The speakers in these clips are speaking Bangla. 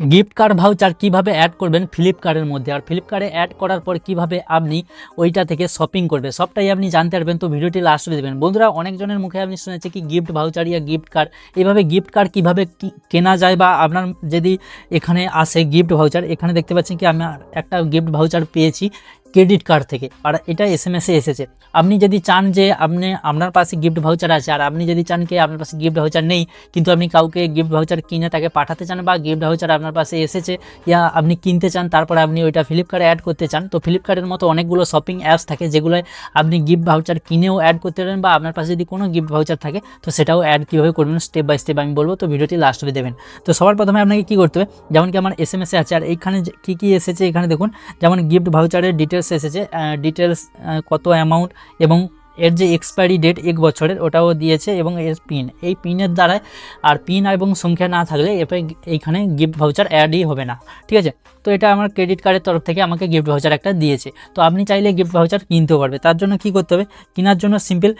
গিফট কার্ড ভাউচার কীভাবে অ্যাড করবেন ফ্লিপকার্টের মধ্যে? আর ফ্লিপকার্টে অ্যাড করার পর কীভাবে আপনি ওইটা থেকে শপিং করবে? সবটাই আপনি জানতে পারবেন। তো ভিডিওটি লাস্ট দেবেন বন্ধুরা, অনেকজনের মুখে আপনি শুনেছি কি গিফট ভাউচার ইয়া গিফট কার্ড এইভাবে গিফট কার্ড কীভাবে কেনা যায় বা আপনার যদি এখানে আসে গিফট ভাউচার এখানে দেখতে পাচ্ছেন কি আমি একটা গিফট ভাউচার পেয়েছি। ক্রেডিট কার্ড থেকে। আর এটা এস এম এসে এসেছে। আপনি যদি চান যে আপনি, আপনার পাশে গিফট ভাউচার আছে, আর আপনি যদি চান কি আপনার পাশে গিফট ভাউচার নেই, কিন্তু আপনি কাউকে গিফট ভাউচার কিনে তাকে পাঠাতে চান বা গিফট ভাউচার আপনার পাশে এসেছে, ইয়া আপনি কিনতে চান, তারপরে আপনি ওইটা ফ্লিপকার্টে অ্যাড করতে চান, তো ফ্লিপকার্টের মতো অনেকগুলো শপিং অ্যাপস থাকে যেগুলোয় আপনি গিফট ভাউচার কিনেও অ্যাড করতে পারেন বা আপনার পাশে যদি কোনো গিফট ভাউচার থাকে, তো সেটাও অ্যাড কীভাবে করবেন স্টেপ বাই স্টেপ আমি বলব। তো ভিডিওটি লাস্ট হবে দেবেন তো সবার প্রথমে আপনাকে কী করতে হবে? যেমন কি আমার এস এম এসে আছে, আর এইখানে কী কী এসেছে এখানে দেখুন, যেমন গিফট ভাউচারের ডিটেলস এসেছে ডিটেলস কত অ্যামাউন্ট এবং এর যে এক্সপায়ারি ডেট এক বছরের, ওটাও দিয়েছে এবং এর পিন এই পিনের দ্বারায় আর পিন এবং সংখ্যা না থাকলে এরপরে এইখানে গিফট ভাউচার অ্যাডই হবে না। ঠিক আছে? তো এটা আমার ক্রেডিট কার্ডের তরফ থেকে আমাকে গিফট ভাউচার একটা দিয়েছে। তো আপনি চাইলে গিফট ভাউচার কিনতেও পারবে। তার জন্য কি করতে হবে? কেনার জন্য সিম্পল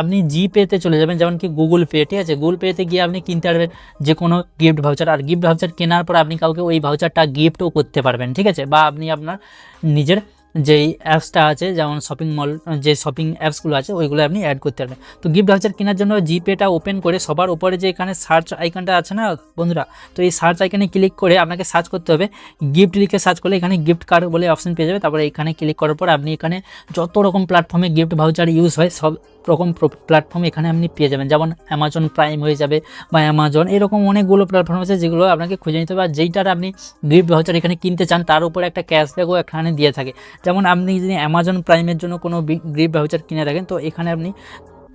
আপনি জি পেতে চলে যাবেন, যেমন কি গুগল পে ঠিক আছে? গুগল পেতে গিয়ে আপনি কিনতে পারবেন যে কোনো গিফট ভাউচার আর গিফট ভাউচার কেনার পর আপনি কাউকে ওই ভাউচারটা গিফটও করতে পারবেন, ঠিক আছে? বা আপনি আপনার নিজের যেই অ্যাপসটা আছে, যেমন শপিং মল যে শপিং অ্যাপসগুলো আছে, ওইগুলো আপনি অ্যাড করতে পারবেন। তো গিফট ভাউচার কেনার জন্য জিপেটা ওপেন করে সবার উপরে যে এখানে সার্চ আইকনটা আছে না, বন্ধুরা? তো এই সার্চ আইকনে ক্লিক করে আপনাকে সার্চ করতে হবে। গিফট লিখে সার্চ করলে এখানে গিফট কার্ড বলে অপশন পেয়ে যাবে। তারপরে এখানে ক্লিক করার পর আপনি এখানে যত রকম প্ল্যাটফর্মে গিফট ভাউচার ইউজ হয়, সব রকম প্ল্যাটফর্ম এখানে আপনি পেয়ে যাবেন। যেমন অ্যামাজন প্রাইম হয়ে যাবে বা অ্যামাজন এরকম অনেকগুলো প্ল্যাটফর্ম আছে যেগুলো আপনাকে খুঁজে নিতে হবে। আর যেইটার আপনি গিফট ভাউচার এখানে কিনতে চান, তার উপরে একটা ক্যাশব্যাকও এখানে দিয়ে থাকে। যেমন আপনি যদি অ্যামাজন প্রাইমের জন্য কোনো গিফট ভাউচার কিনে রাখেন, তো এখানে আপনি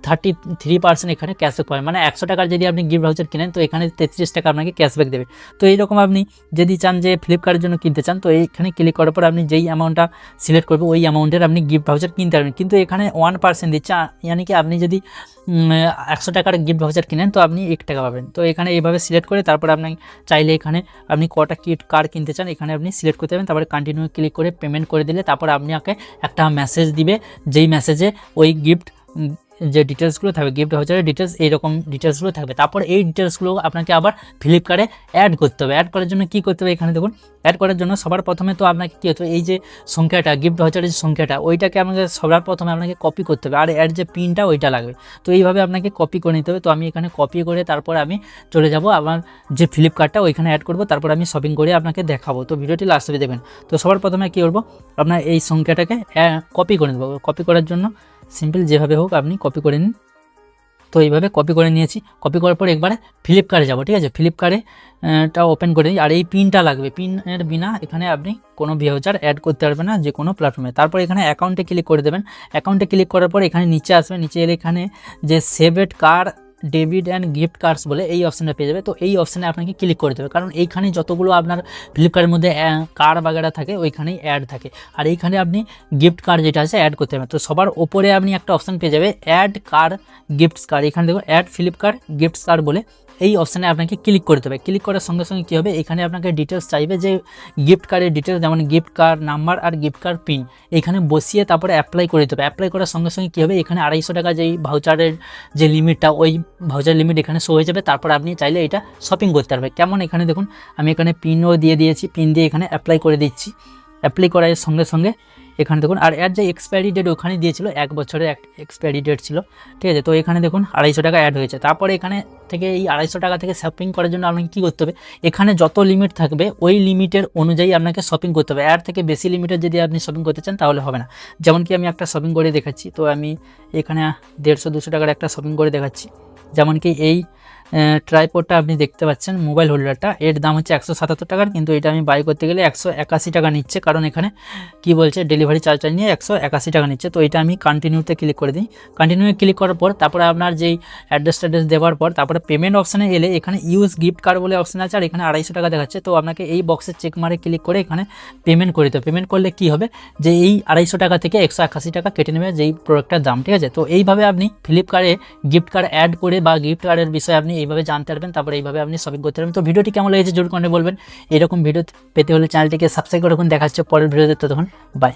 থার্টি থ্রি পার্সেন্ট এখানে ক্যাশব্যাক পাবেন। মানে একশো টাকার যদি আপনি গিফট ভাউচার কিনেন, তো এখানে তেত্রিশ টাকা আপনাকে ক্যাশব্যাক দেবে। তো এইরকম আপনি যদি চান যে ফ্লিপকার্টের জন্য কিনতে চান, তো এইখানে ক্লিক করার পর আপনি যেই অ্যামাউন্টটা সিলেক্ট করবে ওই অ্যামাউন্টের আপনি গিফট ভাউচার কিনতে পারবেন। কিন্তু এখানে ওয়ান পার্সেন্ট দিচ্ছে ইয়ানি কি আপনি যদি একশো টাকার গিফট ভাউচার কিনেন, তো আপনি এক টাকা পাবেন। তো এখানে এইভাবে সিলেক্ট করে তারপর আপনি চাইলে এখানে আপনি কটা কিট কার কিনতে চান, এখানে আপনি সিলেক্ট করতে পারবেন। তারপরে কন্টিনিউ ক্লিক করে পেমেন্ট করে দিলে, তারপর আপনি আপনাকে একটা মেসেজ দিবে, যেই মেসেজে ওই গিফট যে ডিটেলসগুলো থাকবে গিফট ভাউচারের ডিটেলস এইরকম ডিটেলসগুলো থাকবে। তারপর এই ডিটেলসগুলো আপনাকে আবার ফ্লিপকার্টে অ্যাড করতে হবে। অ্যাড করার জন্য কী করতে হবে এখানে দেখুন অ্যাড করার জন্য সবার প্রথমে তো আপনাকে কী হতো এই যে সংখ্যাটা গিফট ভাউচারের যে সংখ্যাটা, ওইটাকে আপনাকে সবার প্রথমে আপনাকে কপি করতে হবে। আর অ্যাড যে পিনটা ওইটা লাগবে। তো এইভাবে আপনাকে কপি করে নিতে হবে। তো আমি এখানে কপি করে তারপর আমি চলে যাব আমার যে ফ্লিপকার্টটা ওইখানে অ্যাড করব। তারপর আমি শপিং করে আপনাকে দেখাবো। তো ভিডিওটি লাস্টে দেবেন তো সবার প্রথমে কী করব, আপনার এই সংখ্যাটাকে কপি করে নেব। কপি করার জন্য সিম্পল যেভাবে হোক আপনি কপি করে নিন। তো এইভাবে কপি করে নিয়েছি। কপি করার পর একবারে ফ্লিপকার্টে যাব, ঠিক আছে? ফ্লিপকার্টে টা ওপেন করে আর এই পিনটা লাগবে। পিনের বিনা এখানে আপনি কোনো ভিউচার অ্যাড করতে পারবেন না, যে কোনো প্ল্যাটফর্মে তারপর এখানে অ্যাকাউন্টে ক্লিক করে দেবেন। অ্যাকাউন্টে ক্লিক করার পর এখানে নিচে আসবে। নিচে এলে এখানে যে saved card debit and gift cards বলে এই অপশানটা পেয়ে যাবে। তো এই অপশানে আপনাকে ক্লিক করে দেবে। কারণ এইখানে যতগুলো আপনার ফ্লিপকার্টের মধ্যে কার্ড বাগেরা থাকে, ওইখানেই অ্যাড থাকে। আর এইখানে আপনি গিফট কার্ড যেটা আছে, অ্যাড করতে পারবেন। তো সবার ওপরে আপনি একটা অপশান পেয়ে যাবে, অ্যাড কার্ড গিফটস কার্ড। এখানে দেখুন, অ্যাড ফ্লিপকার্ট গিফটস কার্ড বলে এই অপশানে আপনাকে ক্লিক করতে হবে ক্লিক করার সঙ্গে সঙ্গে কী হবে? এখানে আপনাকে ডিটেলস চাইবে যে গিফট কার্ডের ডিটেলস যেমন গিফট কার্ড নাম্বার আর গিফট কার্ড পিন এখানে বসিয়ে তারপরে অ্যাপ্লাই করে দিতে হবে অ্যাপ্লাই করার সঙ্গে সঙ্গে কী হবে? এখানে আড়াইশো টাকা যেই ভাউচারের যে লিমিটটা ওই ভাউচার লিমিট এখানে শো হয়ে যাবে। তারপর আপনি চাইলে এটা শপিং করতে পারবে কেমন? এখানে দেখুন, আমি এখানে পিনও দিয়ে দিয়েছি। পিন দিয়ে এখানে অ্যাপ্লাই করে দিচ্ছি। অ্যাপ্লাই করার সঙ্গে সঙ্গে এখানে দেখুন, আর এর যে এক্সপায়ারি ডেট ওখানে দিয়েছিল, এক বছরের এক এক্সপায়ারি ডেট ছিল। ঠিক আছে? তো এখানে দেখুন, আড়াইশো টাকা অ্যাড হয়েছে। তারপরে এখানে থেকে এই আড়াইশো টাকা থেকে শপিং করার জন্য আপনাকে কী করতে হবে? এখানে যত লিমিট থাকবে, ওই লিমিটের অনুযায়ী আপনাকে শপিং করতে হবে। এর থেকে বেশি লিমিটের যদি আপনি শপিং করতে চান, তাহলে হবে না। যেমন কি আমি একটা শপিং করে দেখাচ্ছি, তো আমি এখানে দেড়শো দুশো টাকার একটা শপিং করে দেখাচ্ছি। যেমন কি এই ট্রাইপোডটা আপনি দেখতে পাচ্ছেন মোবাইল হোল্ডারটা এর দাম হচ্ছে একশো সাতাত্তর টাকার, কিন্তু এটা আমি বাই করতে গেলে একশো একাশি টাকা নিচ্ছে। কারণ এখানে কি বলছে ডেলিভারি চার্জটা নিয়ে একশো একাশি টাকা নিচ্ছে। তো এটা আমি কন্টিনিউতে ক্লিক করে দিই। কন্টিনিউ ক্লিক করার পর, তারপরে আপনার যেই অ্যাড্রেস ট্যাড্রেস দেওয়ার পর, তারপরে পেমেন্ট অপশানে এলে এখানে ইউজ গিফট কার্ড বলে অপশান আছে, আর এখানে আড়াইশো টাকা দেখাচ্ছে। তো আপনাকে এই বক্সে চেক মারে ক্লিক করে এখানে পেমেন্ট করে দিতে পেমেন্ট করলে কি হবে? যে এই আড়াইশো টাকা থেকে একশো একাশি টাকা কেটে নেবে যেই প্রোডাক্টের দাম, ঠিক আছে? তো এইভাবে আপনি ফ্লিপকার্টে গিফট কার্ড অ্যাড করে বা গিফট কার্ডের বিষয়ে আপনি এইভাবে জানতে পারবেন, তারপরে এইভাবে আপনি শপিং করতে পারবেন। তো ভিডিওটি কেমন লেগেছে জোর করে বলবেন। এরকম ভিডিও পেতে হলে চ্যানেলটিকে সাবস্ক্রাইব করে রাখুন। দেখা হচ্ছে পরের ভিডিওতে তখন বাই